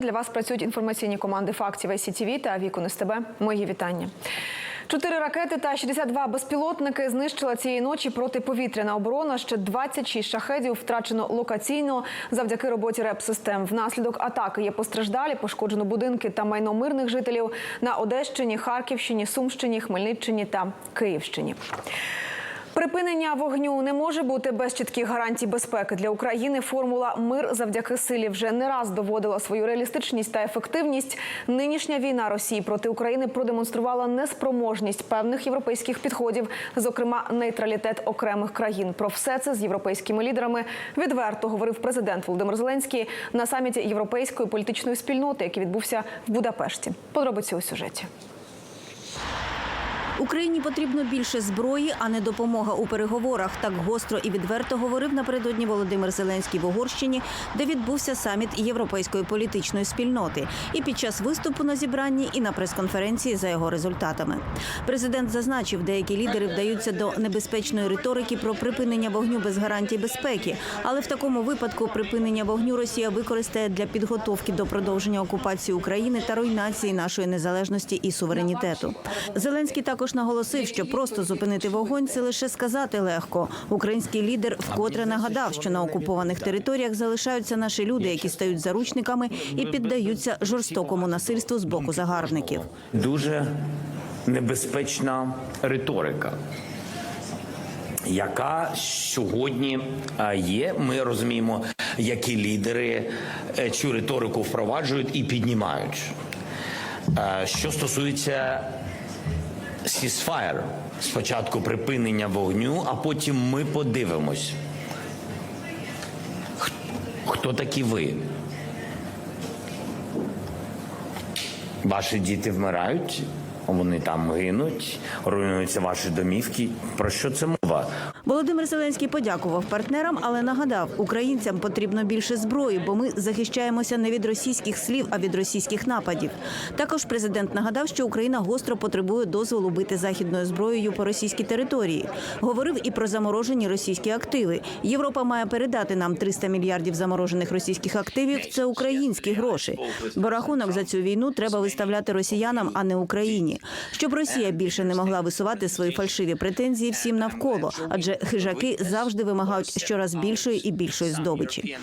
Для вас працюють інформаційні команди фактів ICTV та Вікон СТБ. Мої вітання. Чотири ракети та 62 безпілотники знищила цієї ночі протиповітряна оборона. Ще 26 шахедів втрачено локаційно завдяки роботі РЕП-систем. Внаслідок атаки є постраждалі, пошкоджено будинки та майно мирних жителів на Одещині, Харківщині, Сумщині, Хмельниччині та Київщині. Припинення вогню не може бути без чітких гарантій безпеки для України. Формула мир завдяки силі вже не раз доводила свою реалістичність та ефективність. Нинішня війна Росії проти України продемонструвала неспроможність певних європейських підходів, зокрема нейтралітет окремих країн. Про все це з європейськими лідерами відверто говорив президент Володимир Зеленський на саміті європейської політичної спільноти, який відбувся в Будапешті. Подробиці у сюжеті. Україні потрібно більше зброї, а не допомога у переговорах. Так гостро і відверто говорив напередодні Володимир Зеленський в Угорщині, де відбувся саміт європейської політичної спільноти. І під час виступу на зібранні, і на прес-конференції за його результатами. Президент зазначив, деякі лідери вдаються до небезпечної риторики про припинення вогню без гарантій безпеки. Але в такому випадку припинення вогню Росія використає для підготовки до продовження окупації України та руйнації нашої незалежності і суверенітету. Зеленський також наголосив, що просто зупинити вогонь це лише сказати легко. Український лідер вкотре нагадав, що на окупованих територіях залишаються наші люди, які стають заручниками і піддаються жорстокому насильству з боку загарбників. дуже небезпечна риторика, яка сьогодні є. Ми розуміємо, які лідери е, цю риторику впроваджують і піднімають. Що стосується ceasefire, спочатку припинення вогню, а потім ми подивимось. Хто такі ви? Ваші діти вмирають, вони там гинуть, руйнуються ваші домівки. Про що це мова? Володимир Зеленський подякував партнерам, але нагадав, українцям потрібно більше зброї, бо ми захищаємося не від російських слів, а від російських нападів. Також президент нагадав, що Україна гостро потребує дозволу бити західною зброєю по російській території. Говорив і про заморожені російські активи. Європа має передати нам 300 мільярдів заморожених російських активів. Це українські гроші. Бо рахунок за цю війну треба виставляти росіянам, а не Україні. Щоб Росія більше не могла висувати свої фальшиві претензії всім навколо, адже хижаки завжди вимагають щораз більшої і більшої здобичі.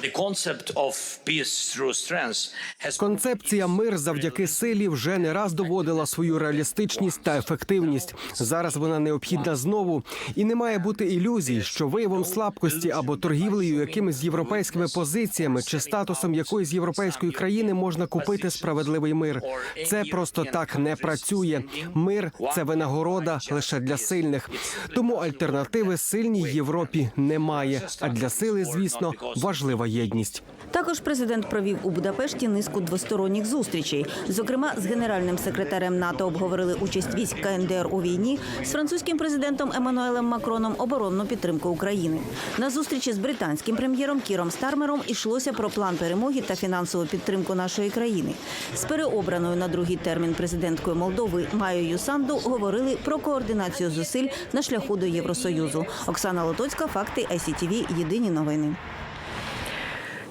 Концепція мир завдяки силі вже не раз доводила свою реалістичність та ефективність. Зараз вона необхідна знову, і не має бути ілюзій, що виявом слабкості або торгівлею якимись європейськими позиціями чи статусом якоїсь європейської країни можна купити справедливий мир. Це просто так не працює. Мир це винагорода лише для сильних. Тому альтернативи сильній Європі немає. А для сили, звісно, важлива єдність. Також президент провів у Будапешті низку двосторонніх зустрічей. Зокрема, з генеральним секретарем НАТО обговорили участь військ КНДР у війні, з французьким президентом Еммануелем Макроном оборонну підтримку України. На зустрічі з британським прем'єром Кіром Стармером йшлося про план перемоги та фінансову підтримку нашої країни. З переобраною на другий термін президенткою Молдови Майою Санду говорили про координацію зусиль на шляху до Євросоюзу. Оксана Лотоцька, факти ICTV, Єдині новини.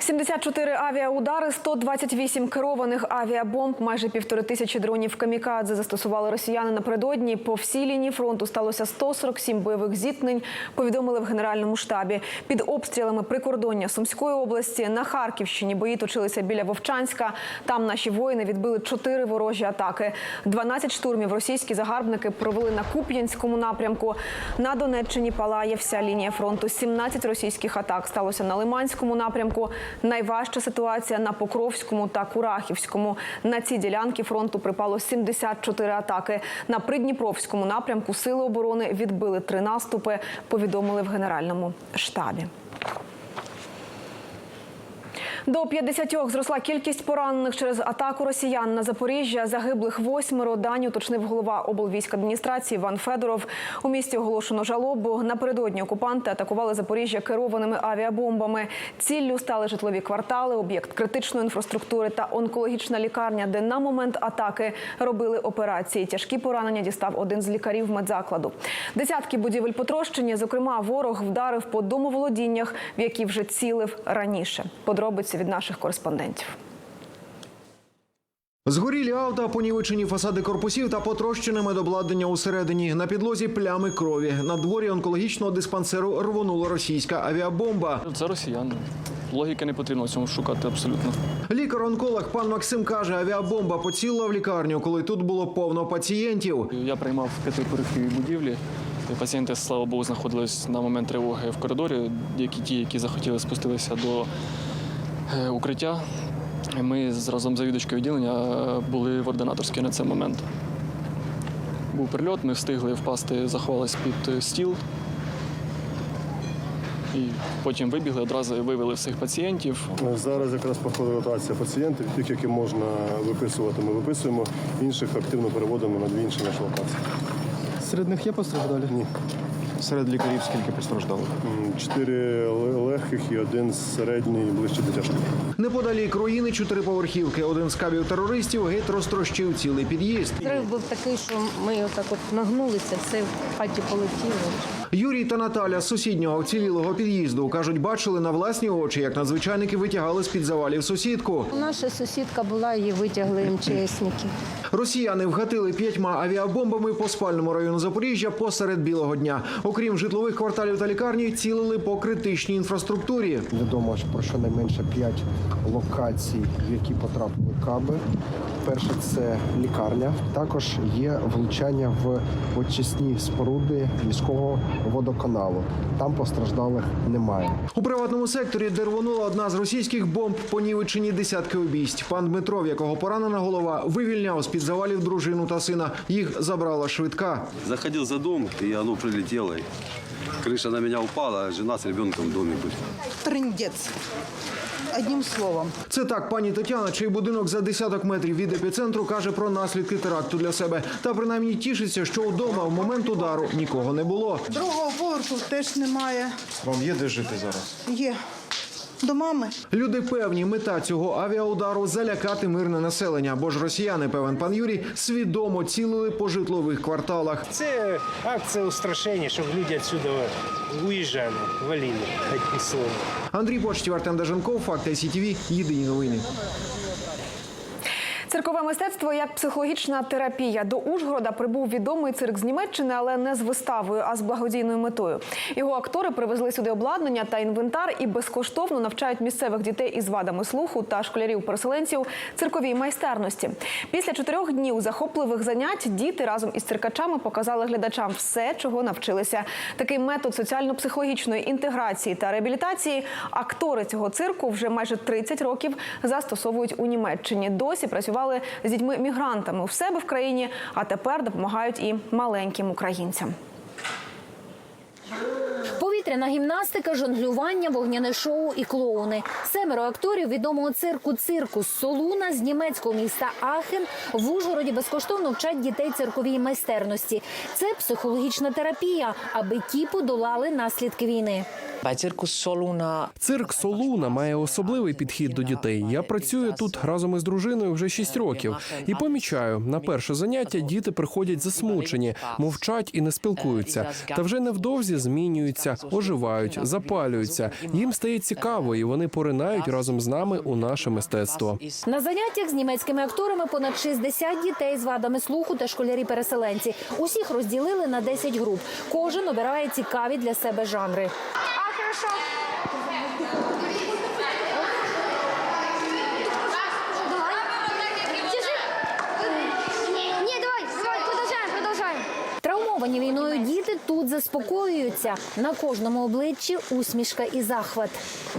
74 авіаудари, 128 керованих авіабомб, майже півтори тисячі дронів камікадзе застосували росіяни напередодні. По всій лінії фронту сталося 147 бойових зіткнень. Повідомили в генеральному штабі. Під обстрілами прикордоння Сумської області на Харківщині бої точилися біля Вовчанська. Там наші воїни відбили чотири ворожі атаки. 12 штурмів російські загарбники провели на Куп'янському напрямку. На Донеччині палає вся лінія фронту. 17 російських атак сталося на Лиманському напрямку. Найважча ситуація на Покровському та Курахівському. На ці ділянки фронту припало 74 атаки. На Придніпровському напрямку сили оборони відбили три наступи. Повідомили в генеральному штабі. До 50 зросла кількість поранених через атаку росіян на Запоріжжя. Загиблих восьмеро. Дані уточнив голова облвійськадміністрації Іван Федоров. У місті оголошено жалобу. Напередодні окупанти атакували Запоріжжя керованими авіабомбами. Ціллю стали житлові квартали, об'єкт критичної інфраструктури та онкологічна лікарня, де на момент атаки робили операції. Тяжкі поранення дістав один з лікарів медзакладу. Десятки будівель потрощені. Зокрема, ворог вдарив по домоволодіннях, в які вже цілив раніше. Подробиці від наших кореспондентів. Згорілі авто, понівечені фасади корпусів та потрощене медобладнання усередині. На підлозі плями крові. На дворі онкологічного диспансеру рвонула російська авіабомба. Це росіяни. Логіки не потрібно в цьому шукати абсолютно. Лікар-онколог пан Максим каже, авіабомба поцілила в лікарню, коли тут було повно пацієнтів. Я приймав в п'ятиповерховій будівлі. Пацієнти, слава Богу, знаходились на момент тривоги в коридорі. Які ті, які захотіли спустилися до укриття. Ми з- разом з завідувачкою відділення е, були в ординаторській на цей момент. Був прильот, ми встигли впасти, заховались під е, стіл. І потім вибігли, одразу вивели всіх пацієнтів. Зараз якраз проходить ротація пацієнтів. Тих, які можна виписувати, ми виписуємо. Інших активно переводимо на дві інші наші локації. Серед них є постраждалі? Ні. Серед лікарів скільки постраждало? Чотири легких і один середній ближче до тяжких. Неподалік руїни чотириповерхівки. Один з кабів терористів геть розтрощив цілий під'їзд. Зрив був такий, що ми отак от нагнулися, все в хаті полетіло. Юрій та Наталя з сусіднього вцілілого під'їзду кажуть, бачили на власні очі, як надзвичайники витягали з під завалів сусідку. Наша сусідка була, її витягли МЧСники. Росіяни вгатили п'ятьма авіабомбами по спальному району Запоріжжя посеред білого дня. Окрім житлових кварталів та лікарні, цілили по критичній інфраструктурі. Відомо що про щонайменше п'ять локацій, в які потрапили каби. Перше це лікарня. Також є влучання в очисні споруди міського водоканалу. Там постраждалих немає. У приватному секторі, де рвонула одна з російських бомб, понівечені десятки убійств. Пан Дмитро, в якого поранена голова, вивільняв з під завалів дружину та сина. Їх забрала швидка. Заходил за дом, и оно прилетело. и Крыша на меня упала, а жена с ребенком в доме были. Трындец. Одним словом. Це так пані Тетяна, чий будинок за десяток метрів від епіцентру каже про наслідки теракту для себе. Та принаймні тішиться, що удома в момент удару нікого не було. Другого поверху теж немає. Вам є де жити зараз? Є. до мами. Люди певні, мета цього авіаудару залякати мирне населення, бо ж росіяни, певен пан Юрій, свідомо цілили по житлових кварталах. Це акція устрашення, щоб люди відсюди уїжджали, валіли. одним словом. Андрій Почтів, Артем Даженков, Факт ICTV, Єдині новини. Циркове мистецтво як психологічна терапія. До Ужгорода прибув відомий цирк з Німеччини, але не з виставою, а з благодійною метою. Його актори привезли сюди обладнання та інвентар і безкоштовно навчають місцевих дітей із вадами слуху та школярів-переселенців цирковій майстерності. Після чотирьох днів захопливих занять діти разом із циркачами показали глядачам все, чого навчилися. Такий метод соціально-психологічної інтеграції та реабілітації актори цього цирку вже майже 30 років застосовують у Німеччині. Досі працювали з дітьми-мігрантами у себе в країні, а тепер допомагають і маленьким українцям. Повітряна гімнастика, жонглювання, вогняне шоу і клоуни. Семеро акторів відомого цирку циркус Солуна з німецького міста Ахен в Ужгороді безкоштовно вчать дітей цирковій майстерності. Це психологічна терапія, аби ті подолали наслідки війни. Цирк Солуна має особливий підхід до дітей. Я працюю тут разом із дружиною вже 6 років і помічаю, на перше заняття діти приходять засмучені, мовчать і не спілкуються. Та вже невдовзі змінюються, оживають, запалюються. Їм стає цікаво, і вони поринають разом з нами у наше мистецтво. На заняттях з німецькими акторами понад 60 дітей з вадами слуху та школярі-переселенці. Усіх розділили на 10 груп. Кожен обирає цікаві для себе жанри. Продолжаем. Травмовані війною діти тут заспокоюються. На кожному обличчі усмішка і захват.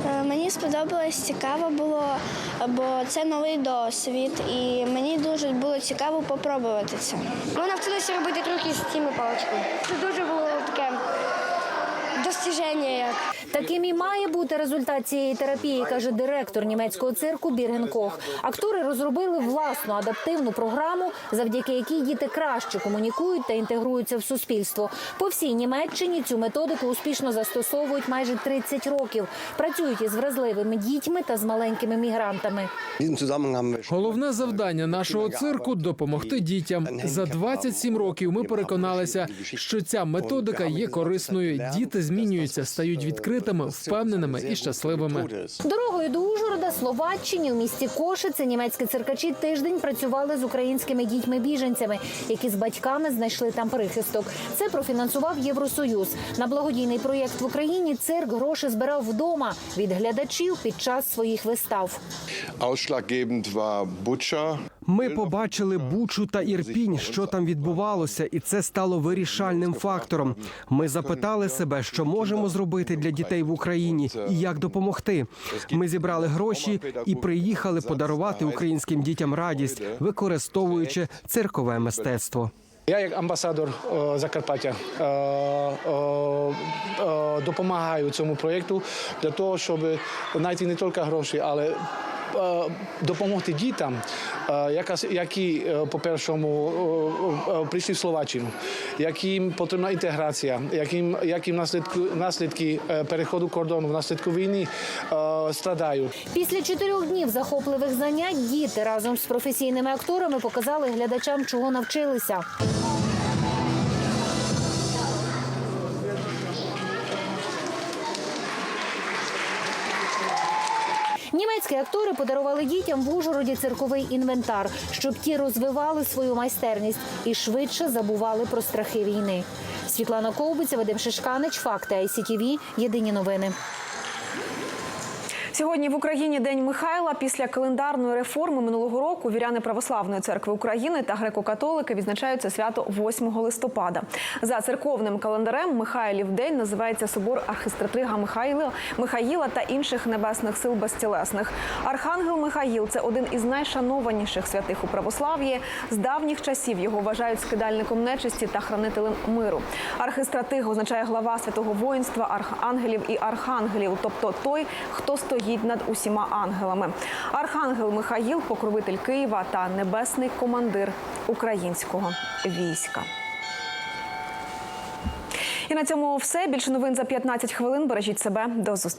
Е, Мені сподобалось, цікаво було, бо це новий досвід, і мені дуже було цікаво попробувати це. Ми навчилися робити трюки з цими паличками. Це дуже було достіження. Як. Таким і має бути результат цієї терапії, каже директор німецького цирку Бірген Кох. Актори розробили власну адаптивну програму, завдяки якій діти краще комунікують та інтегруються в суспільство. По всій Німеччині цю методику успішно застосовують майже 30 років. Працюють із вразливими дітьми та з маленькими мігрантами. Головне завдання нашого цирку допомогти дітям. За 27 років ми переконалися, що ця методика є корисною. Діти з змінюються, стають відкритими, впевненими і щасливими. Дорогою до Ужгорода, Словаччині, у місті Кошице німецькі циркачі тиждень працювали з українськими дітьми-біженцями, які з батьками знайшли там прихисток. Це профінансував Євросоюз. На благодійний проєкт в Україні цирк гроші збирав вдома від глядачів під час своїх вистав. Ausschlaggebend war Butcher. Ми побачили Бучу та Ірпінь, що там відбувалося, і це стало вирішальним фактором. Ми запитали себе, що можемо зробити для дітей в Україні і як допомогти. Ми зібрали гроші і приїхали подарувати українським дітям радість, використовуючи циркове мистецтво. Я як амбасадор е, Закарпаття е, е, е, допомагаю цьому проєкту для того, щоб знайти не тільки гроші, але допомогти дітям, е, які е, по першому е, е, прийшли в Словаччину, яким потрібна інтеграція, яким, яким наслідки, наслідки е, переходу кордону внаслідку війни е, страдають. Після чотирьох днів захопливих занять діти разом з професійними акторами показали глядачам, чого навчилися. Німецькі актори подарували дітям в Ужгороді цирковий інвентар, щоб ті розвивали свою майстерність і швидше забували про страхи війни. Світлана Ковбиця, Вадим Шишканич, Факти ICTV, Єдині новини. Сьогодні в Україні День Михайла. Після календарної реформи минулого року віряни Православної церкви України та греко-католики відзначають це свято 8 листопада. За церковним календарем Михайлів день називається собор архистратрига Михайла, Михаїла та інших небесних сил безтілесних. Архангел Михаїл це один із найшанованіших святих у православ'ї. З давніх часів його вважають скидальником нечисті та хранителем миру. Архистратиг означає глава святого воїнства, архангелів і архангелів, тобто той, хто стоїть над усіма ангелами. Архангел Михаїл, покровитель Києва та небесний командир українського війська. І на цьому все. Більше новин за 15 хвилин. Бережіть себе. До зустрічі.